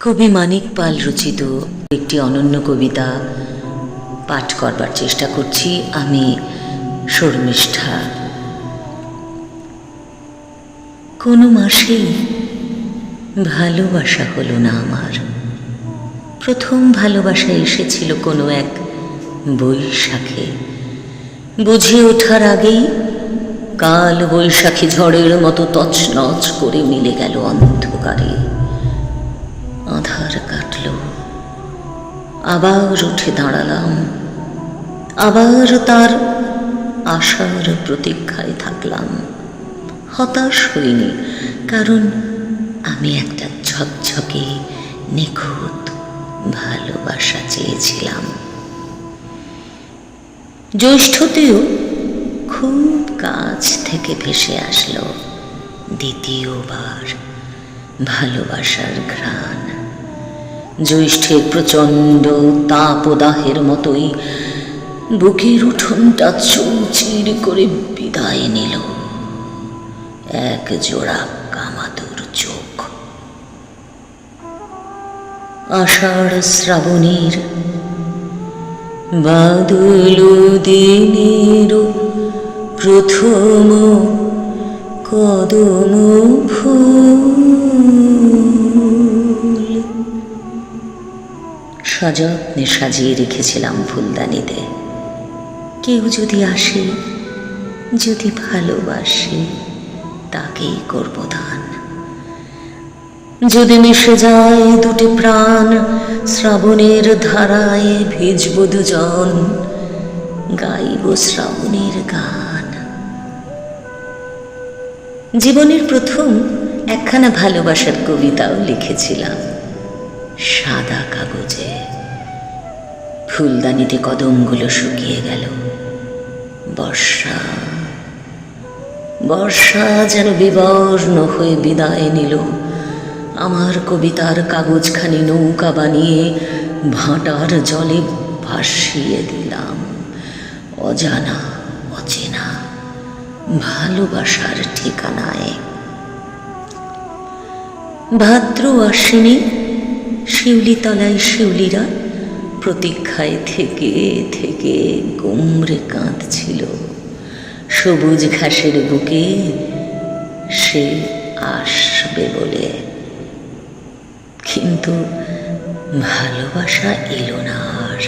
কবি মানিক পাল রচিত একটি অনন্য কবিতা পাঠ করবার চেষ্টা করছি আমি শর্মিষ্ঠা। কোনো মাসেই ভালোবাসা হলো না আমার। প্রথম ভালোবাসা এসেছিল কোনো এক বৈশাখে। বুঝে ওঠার আগেই কাল বৈশাখী ঝড়ের মতো তছনছ করে মিলে গেল অন্ধকারে। আধার কাটল। আবার উঠে দাঁড়ালাম। আবার তার আশার প্রতীক্ষায় থাকলাম। হতাশ হইনি, কারণ আমি একটা ঝকঝকে, নিখুঁত ভালোবাসা চেয়েছিলাম। জ্যৈষ্ঠতেও খুব কাছ থেকে ভেসে আসলো। দ্বিতীয়বার ভালোবাসার ঘ্রাণ জ্যৈষ্ঠের প্রচণ্ড তাপদাহের মতোই বুকের উঠোনটা চৌচির করে বিদায় নিল। এক জোড়া কামাতুর চোখ। আষাঢ় শ্রাবণীর বাদল দিনের প্রথম কদম ফুল সযত্নে সাজিয়ে রেখেছিলাম ফুলদানিতে। কেউ যদি আসে, যদি ভালোবাসে, তাকেই করব দান। যদি মিশে যায় দুটি প্রাণ, শ্রাবণের ধারায় ভিজব দুজন, গাইব শ্রাবণের গান। জীবনের প্রথম একখানা ভালোবাসার কবিতাও লিখেছিলাম। সাদা কাগজে ফুলদানিতে কদমগুলো শুকিয়ে গেল। বর্ষা বর্ষা যেন বিবর্ণ হয়ে বিদায় নিল। আমার কবিতার কাগজখানি নৌকা বানিয়ে ভাটার জলে ভাসিয়ে দিলাম। অজানা, অচেনা, ভালোবাসার ঠিকানায়। ভাদ্র আশ্বিনী শিউলিতলায় শিউলিরা প্রতীক্ষায় থেকে থেকে গুমরে কাঁদছিল। সবুজ ঘাসের বুকে সে আসবে বলে। কিন্তু ভালোবাসা এলো না আর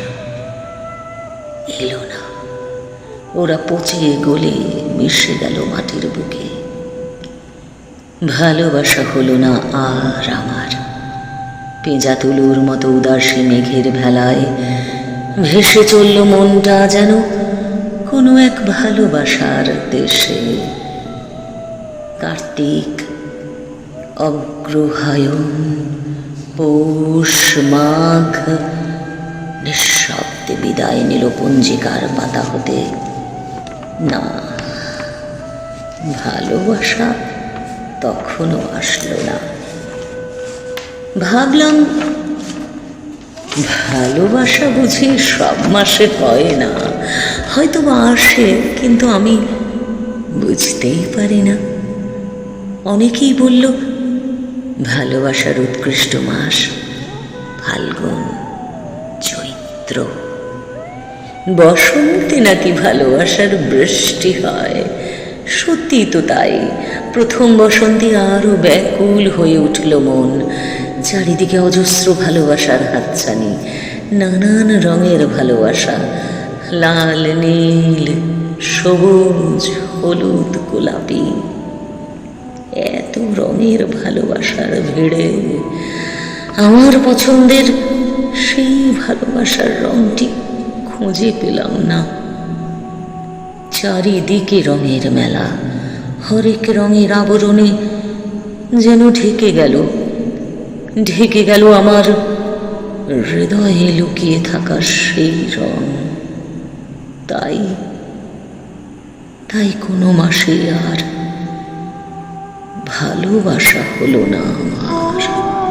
এলো না। ওরা পচে গলে মিশে গেল মাটির বুকে। ভালোবাসা হলো না আর আমার। পেঁজা তুলুর মতো উদাসী মেঘের ভেলায় ভেসে চলল মনটা যেন কোনো এক ভালোবাসার দেশে। কার্তিক অগ্রহায়ণ, পৌষ মাঘ, নিঃশব্দে বিদায় নিল পঞ্জিকার পাতা হতে। না, ভালোবাসা তখনও আসলো না। ভাবলাম, ভালোবাসা বুঝি সব মাসে হয় না। হয়তো বা আসে, কিন্তু আমি বুঝতেই পারি না। অনেকেই বলল, ভালোবাসার উৎকৃষ্ট মাস ফাল্গুন, চৈত্র। বসন্তে নাকি ভালোবাসার বৃষ্টি হয়। সত্যি তো তাই। প্রথম বসন্তে আরও ব্যাকুল হয়ে উঠল মন। চারিদিকে অজস্র ভালোবাসার হাতছানি, নানান রঙের ভালোবাসা, লাল, নীল, সবুজ, হলুদ, গোলাপি। এত রঙের ভালোবাসার ভিড়ে আমার পছন্দের সেই ভালোবাসার রংটি খুঁজে পেলাম না। চারিদিকে রঙের মেলা, হরেক রঙের আবরণে যেন ঢেকে গেল ঢেকে গেল আমার হৃদয়ে লুকিয়ে থাকা সেই রং। তাই তাই কোনো মাসে আর ভালোবাসা হলো না আমার।